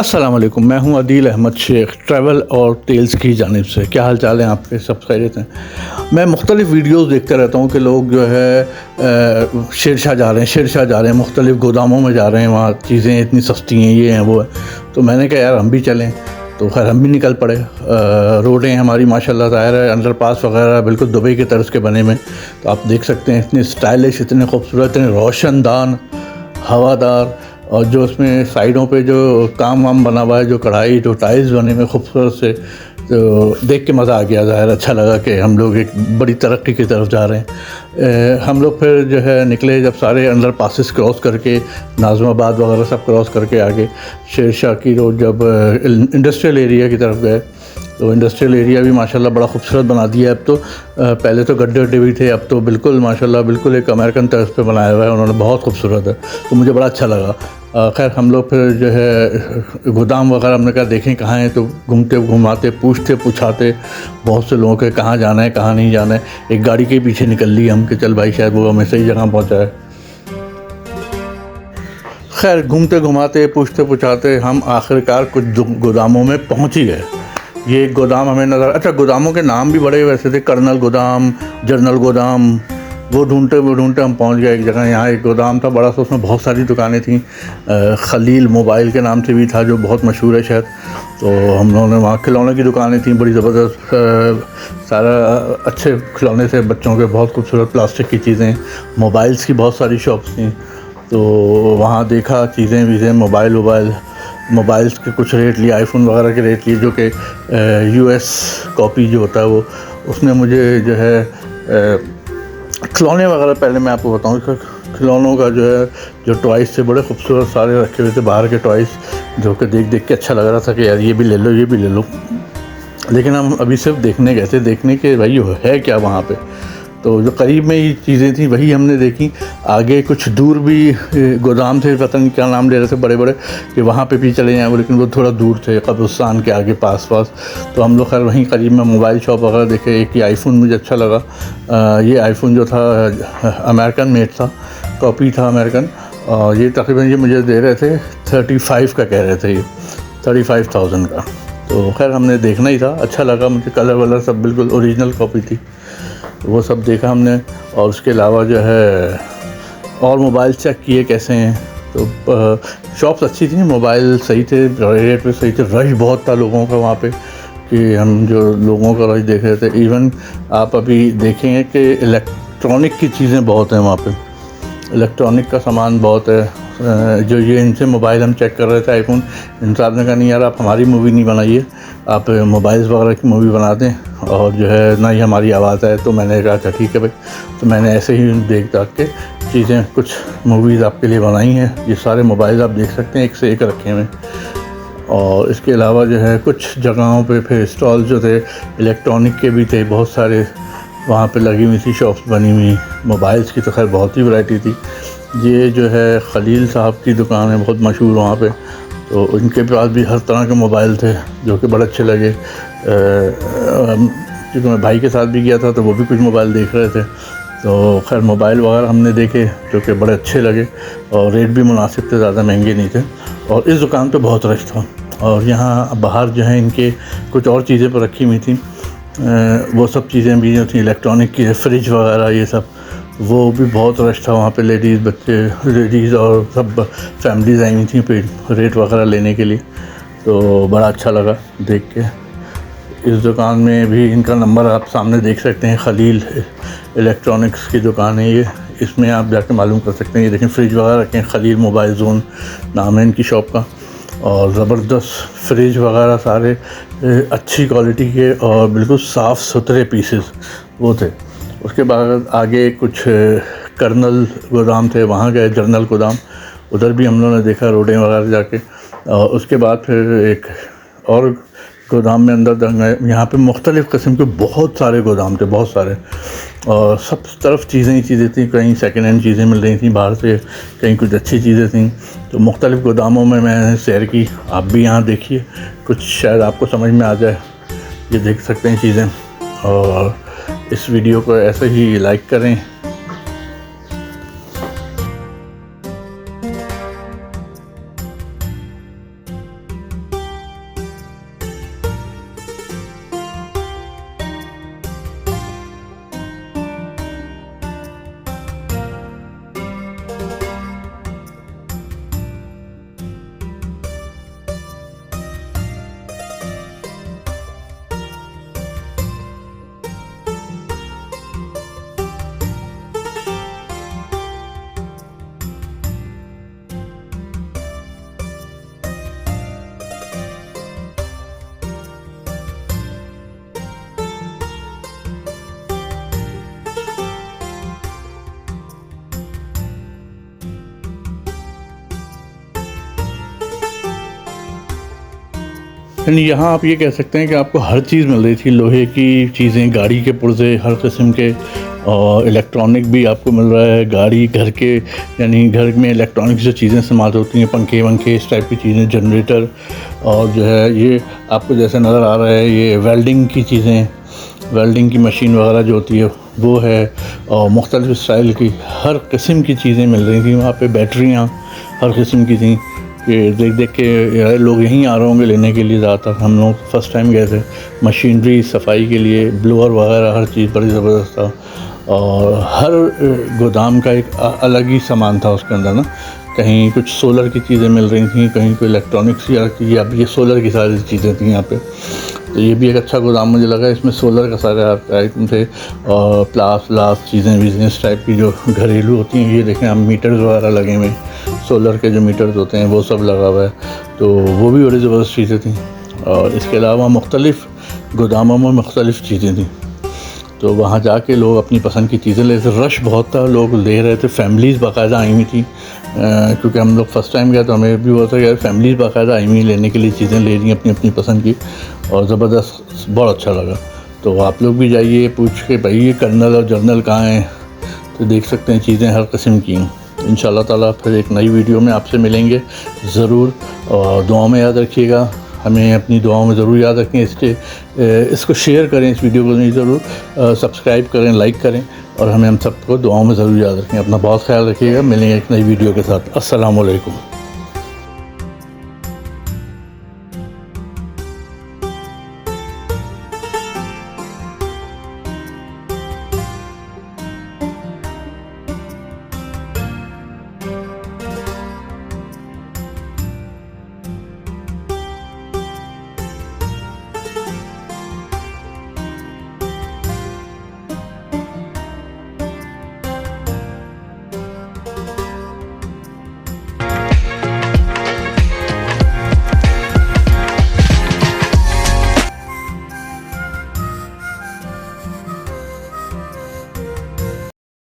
السلام علیکم، میں ہوں عدیل احمد شیخ ٹریول اور ٹیلز کی جانب سے۔ کیا حال چال ہیں آپ کے؟ سب خیریت ہیں؟ میں مختلف ویڈیوز دیکھتا رہتا ہوں کہ لوگ جو ہے شیر شاہ جا رہے ہیں، شیر شاہ جا رہے ہیں، مختلف گوداموں میں جا رہے ہیں، وہاں چیزیں اتنی سستی ہیں، یہ ہیں، وہ ہیں۔ تو میں نے کہا، یار، ہم بھی چلیں۔ تو خیر، ہم بھی نکل پڑے۔ روڈیں ہماری ماشاء اللہ ظاہر ہے انڈر پاس وغیرہ، بالکل دبئی کے طرز کے بنے میں۔ تو آپ دیکھ سکتے ہیں اتنے اسٹائلش اتنے خوبصورت، اتنے روشن دان، ہوادار۔ اور جو اس میں سائڈوں پہ جو کام وام بنا ہوا ہے، جو کڑھائی، جو ٹائلز بنے ہوئے خوبصورت سے، تو دیکھ کے مزہ آ گیا۔ ظاہر اچھا لگا کہ ہم لوگ ایک بڑی ترقی کی طرف جا رہے ہیں۔ ہم لوگ پھر جو ہے نکلے جب سارے انڈر پاسز کراس کر کے نازم آباد وغیرہ سب کراس کر کے آگے، شیر شاہ کی روڈ جب انڈسٹریل ایریا کی طرف گئے، تو انڈسٹریل ایریا بھی ماشاء اللہ بڑا خوبصورت بنا دیا ہے۔ اب تو پہلے تو گڈھے وڈے بھی تھے، اب تو بالکل ماشاء اللہ بالکل ایک امریکن طرز پہ بنایا ہوا ہے، انہوں نے بہت خوبصورت ہے۔ تو مجھے بڑا اچھا لگا۔ خیر ہم لوگ پھر جو ہے، گودام وغیرہ ہم نے کہا، دیکھیں کہاں ہیں تو گھومتے گھماتے، پوچھتے پوچھاتے، بہت سے لوگوں کے کہاں جانا ہے، کہاں نہیں جانا ہے۔ ایک گاڑی کے پیچھے نکل لی ہم کہ چل بھائی، شاید وہ ہمیں صحیح جگہ پہنچا ہے۔ خیر، گھومتے گھماتے، پوچھتے پوچھاتے ہم آخرکار کچھ گوداموں میں پہنچ ہی گئے۔ یہ گودام ہمیں نظر اچھا گوداموں کے نام بھی بڑے ویسے تھے، کرنل گودام جرنل گودام۔ وہ ڈھونڈتے وہ ڈھونڈتے ہم پہنچ گئے ایک جگہ، یہاں ایک گودام تھا، بڑا سا اس میں بہت ساری دکانیں تھیں۔ خلیل موبائل کے نام سے بھی تھا، جو بہت مشہور ہے شاید۔ تو ہم لوگوں نے وہاں کھلونے کی دکانیں تھیں، بڑی زبردست سارا اچھے کھلونے تھے بچوں کے بہت خوبصورت پلاسٹک کی چیزیں موبائلس کی بہت ساری شاپس تھیں۔ تو وہاں دیکھا، چیزیں ویزیں موبائل ووبائل موبائلس کے کچھ ریٹ لیے آئی فون وغیرہ کے ریٹ لیے، جو کہ یو ایس کاپی جو ہوتا ہے وہ، اس میں مجھے جو ہے کھلونے وغیرہ پہلے میں آپ کو بتاؤں کہ کھلونوں کا جو ہے، جو ٹوائس تھے، بڑے خوبصورت سارے رکھے ہوئے تھے، باہر کے ٹوائس جو کہ دیکھ دیکھ کے اچھا لگ رہا تھا کہ یار یہ بھی لے لو، یہ بھی لے لو۔ لیکن ہم ابھی صرف دیکھنے گئے تھے، دیکھنے کے بھائی ہے کیا وہاں پہ؟ تو جو قریب میں ہی چیزیں تھیں، وہی ہم نے دیکھی آگے کچھ دور بھی گودام تھے، پتہ نہیں کیا نام لے رہے تھے بڑے بڑے، کہ وہاں پہ بھی چلے جائیں، لیکن وہ تھوڑا دور تھے، قبرستان کے آگے پاس پاس۔ تو ہم لوگ خیر وہیں قریب میں موبائل شاپ وغیرہ دیکھے، ایک یہ آئی فون مجھے اچھا لگا۔ یہ آئی فون جو تھا امیرکن میڈ تھا، کاپی تھا امیرکن اور یہ تقریباً یہ مجھے دے رہے تھے، تھرٹی فائیو کا کہہ رہے تھے یہ، تھرٹی فائیو تھاؤزینڈ کا۔ تو خیر ہم نے دیکھنا ہی تھا اچھا لگا مجھے، کلر ولر سب بالکل اوریجنل کاپی تھی۔ وہ سب دیکھا ہم نے اور اس کے علاوہ جو ہے اور موبائل چیک کیے کیسے ہیں؟ تو شاپس اچھی تھیں، موبائل صحیح تھے، ریٹ پہ صحیح تھے، رش بہت تھا لوگوں کا وہاں پہ کہ ہم جو لوگوں کا رش دیکھ رہے تھے۔ ایون آپ ابھی دیکھیں گے کہ الیکٹرانک کی چیزیں بہت ہیں وہاں پہ۔ الیکٹرانک کا سامان بہت ہے۔ جو یہ ان سے موبائل ہم چیک کر رہے تھے، آئی فون۔ ان صاحب نے کہا، نہیں یار، آپ ہماری مووی نہیں بنائیے۔ آپ موبائلس وغیرہ کی مووی بنا دیں۔ اور جو ہے، نہ ہی ہماری آواز آئے۔ تو میں نے کہا اچھا ٹھیک ہے بھائی۔ تو میں نے ایسے ہی دیکھ داکھ کے چیزیں، کچھ موویز آپ کے لیے بنائی ہیں۔ یہ سارے موبائل آپ دیکھ سکتے ہیں، ایک سے ایک رکھے ہوئے۔ اور اس کے علاوہ جو ہے، کچھ جگہوں پہ پھر اسٹال جو تھے الیکٹرانک کے بھی تھے۔ بہت سارے وہاں پہ لگی ہوئی تھی شاپس بنی ہوئی۔ موبائلس کی تو خیر بہت ہی ورائٹی تھی۔ یہ جو ہے خلیل صاحب کی دکان ہے، بہت مشہور وہاں پہ۔ تو ان کے پاس بھی ہر طرح کے موبائل تھے جو کہ بڑے اچھے لگے۔ کیونکہ میں بھائی کے ساتھ بھی گیا تھا تو وہ بھی کچھ موبائل دیکھ رہے تھے۔ تو خیر، موبائل وغیرہ ہم نے دیکھے جو کہ بڑے اچھے لگے اور ریٹ بھی مناسب تھے، زیادہ مہنگے نہیں تھے۔ اور اس دکان پہ بہت رش تھا۔ اور یہاں باہر جو ہے ان کے کچھ اور چیزیں پر رکھی ہوئی تھیں۔ وہ سب چیزیں بھی جو تھیں، الیکٹرانک کی فریج وغیرہ، یہ سب۔ وہ بھی بہت رش تھا وہاں پہ لیڈیز بچے لیڈیز اور سب فیملیز آئی ہوئی تھیں پہ ریٹ وغیرہ لینے کے لیے، تو بڑا اچھا لگا دیکھ کے۔ اس دکان میں بھی ان کا نمبر آپ سامنے دیکھ سکتے ہیں، خلیل الیکٹرانکس کی دکان ہے یہ۔ اس میں آپ جا کے معلوم کر سکتے ہیں، یہ دیکھیں فریج وغیرہ رکھیں، خلیل موبائل زون نام ہے ان کی شاپ کا۔ اور زبردست فریج وغیرہ سارے، اچھی کوالٹی کے اور بالکل صاف ستھرے پیسز وہ تھے۔ اس کے بعد آگے کچھ کرنل گودام تھے، وہاں گئے جرنل گودام۔ ادھر بھی ہم لوگوں نے دیکھا، روڈیں وغیرہ جا کے۔ اور اس کے بعد پھر ایک اور گودام میں اندر گئے یہاں پہ مختلف قسم کے بہت سارے گودام تھے، بہت سارے۔ اور سب طرف چیزیں ہی چیزیں تھیں۔ کہیں سیکنڈ ہینڈ چیزیں مل رہی تھیں باہر سے، کہیں کچھ اچھی چیزیں تھیں۔ تو مختلف گوداموں میں میں نے سیر کی۔ آپ بھی یہاں دیکھیے، کچھ شاید آپ کو سمجھ میں آ جائے۔ یہ دیکھ سکتے ہیں چیزیں۔ اور اس ویڈیو کو ایسے ہی لائک کریں یعنی یہاں آپ یہ کہہ سکتے ہیں کہ آپ کو ہر چیز مل رہی تھی، لوہے کی چیزیں، گاڑی کے پرزے، ہر قسم کے اور الیکٹرانک بھی آپ کو مل رہا ہے، گاڑی، گھر کے یعنی گھر میں الیکٹرانک جو چیزیں استعمال ہوتی ہیں، پنکھے ونکھے، اس ٹائپ کی چیزیں جنریٹر اور جو ہے یہ آپ کو جیسے نظر آ رہا ہے، یہ ویلڈنگ کی چیزیں ویلڈنگ کی مشین وغیرہ جو ہوتی ہے، وہ ہے اور مختلف اسٹائل کی، ہر قسم کی چیزیں مل رہی تھیں، وہاں پہ بیٹریاں ہر قسم کی تھیں۔ کہ دیکھ دیکھ کے لوگ یہیں آ رہے ہوں گے لینے کے لیے زیادہ تر۔ ہم لوگ فرسٹ ٹائم گئے تھے۔ مشینری صفائی کے لیے بلوور وغیرہ، ہر چیز بڑی زبردست تھا۔ اور ہر گودام کا ایک الگ ہی سامان تھا اس کے اندر نا۔ کہیں کچھ سولر کی چیزیں مل رہی تھیں، کہیں کوئی الیکٹرانکس یا یہ سولر کی ساری چیزیں تھیں یہاں پہ۔ تو یہ بھی ایک اچھا گودام مجھے لگا اس میں سولر کا سارے آئٹم تھے اور پلاس ولاس چیزیں بزنس ٹائپ کی جو گھریلو ہوتی ہیں، یہ دیکھیں ہم میٹرز وغیرہ لگے ہوئے سولر کے جو میٹرز ہوتے ہیں، وہ سب لگا ہوا ہے۔ تو وہ بھی بڑی زبردست چیزیں تھیں۔ اور اس کے علاوہ مختلف گوداموں میں مختلف چیزیں تھیں۔ تو وہاں جا کے لوگ اپنی پسند کی چیزیں لے تھے۔ رش بہت تھا، لوگ لے رہے تھے۔ فیملیز باقاعدہ آئی ہوئی تھیں۔ کیونکہ ہم لوگ فرسٹ ٹائم گئے تو ہمیں بھی ہوا تھا کہ فیملیز باقاعدہ آئی ہوئی لینے کے لیے چیزیں لے رہی ہیں اپنی اپنی پسند کی۔ اور زبردست، بہت اچھا لگا۔ تو آپ لوگ بھی جائیے، پوچھ کے بھائی یہ کرنل اور جرنل کہاں ہیں؟ تو دیکھ سکتے ہیں چیزیں ہر قسم کی ہیں۔ ان شاء اللہ تعالیٰ پھر ایک نئی ویڈیو میں آپ سے ملیں گے۔ ضرور، اور دعاؤں میں یاد رکھیے گا۔ ہمیں اپنی دعاؤں میں ضرور یاد رکھیں، اس کے اس کو شیئر کریں، اس ویڈیو کو نہیں ضرور سبسکرائب کریں لائک کریں، اور ہمیں ہم سب کو دعاؤں میں ضرور یاد رکھیں۔ اپنا بہت خیال رکھیے گا۔ ملیں گے ایک نئی ویڈیو کے ساتھ۔ السلام علیکم۔